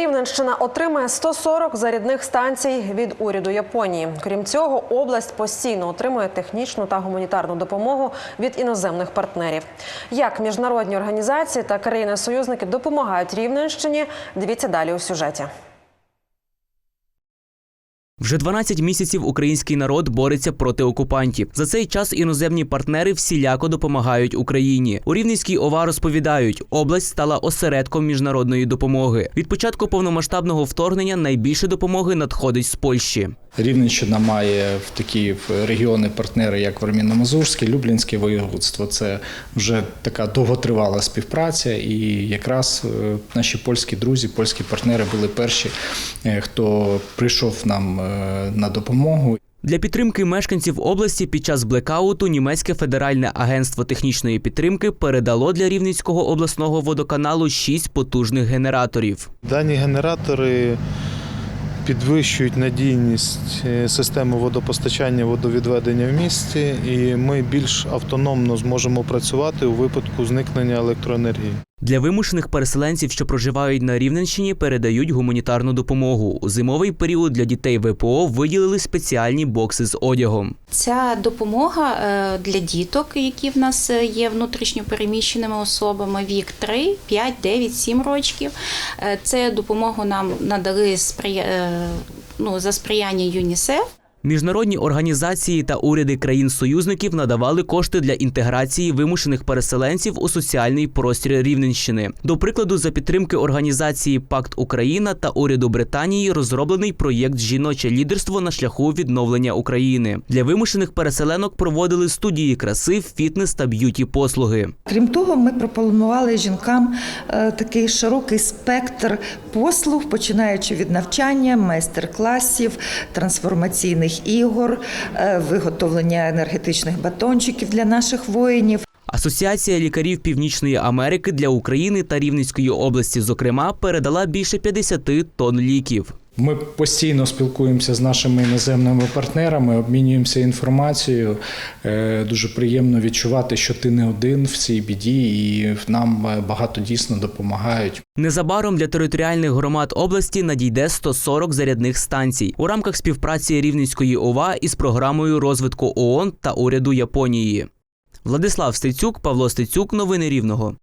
Рівненщина отримає 140 зарядних станцій від уряду Японії. Крім цього, область постійно отримує технічну та гуманітарну допомогу від іноземних партнерів. Як міжнародні організації та країни-союзники допомагають Рівненщині? Дивіться далі у сюжеті. Вже 12 місяців український народ бореться проти окупантів. За цей час іноземні партнери всіляко допомагають Україні. У Рівненській ОВА розповідають, область стала осередком міжнародної допомоги. Від початку повномасштабного вторгнення найбільше допомоги надходить з Польщі. Рівненщина має в такі регіони партнери, як Варміно-Мазурське, Люблінське воєводство. Це вже така довготривала співпраця, і якраз е, наші польські друзі, польські партнери були перші, е, хто прийшов нам е, на допомогу. Для підтримки мешканців області під час блекауту німецьке федеральне агентство технічної підтримки передало для Рівненського обласного водоканалу шість потужних генераторів. Дані генератори підвищують надійність е, системи водопостачання водовідведення в місті, і ми більш автономно зможемо працювати у випадку зникнення електроенергії. Для вимушених переселенців, що проживають на Рівненщині, передають гуманітарну допомогу. У зимовий період для дітей ВПО виділили спеціальні бокси з одягом. Ця допомога е, для діток, які в нас е, є внутрішньо переміщеними особами, вік 3, 5, 9, 7 років. Це допомогу нам надали сприя... е, ну, за сприяння ЮНІСЕФ. Міжнародні організації та уряди країн-союзників надавали кошти для інтеграції вимушених переселенців у соціальний простір Рівненщини. До прикладу, за підтримки організації Пакт Україна та уряду Британії розроблений проєкт Жіноче лідерство на шляху відновлення України. Для вимушених переселенок проводили студії краси, фітнес та б'юті послуги. Крім того, ми пропонували жінкам е, такий широкий спектр послуг, починаючи від навчання, майстер-класів, трансформаційних ігор, е, виготовлення енергетичних батончиків для наших воїнів. Асоціація лікарів Північної Америки для України та Рівненської області, зокрема, передала більше 50 тонн ліків. Ми постійно спілкуємося з нашими іноземними партнерами, обмінюємося інформацією. Е, Дуже приємно відчувати, що ти не один в цій біді, і нам е, багато дійсно допомагають. Незабаром для територіальних громад області надійде 140 зарядних станцій у рамках співпраці Рівненської ОВА із програмою розвитку ООН та уряду Японії. Владислав Стецюк, Павло Стецюк, новини Рівного.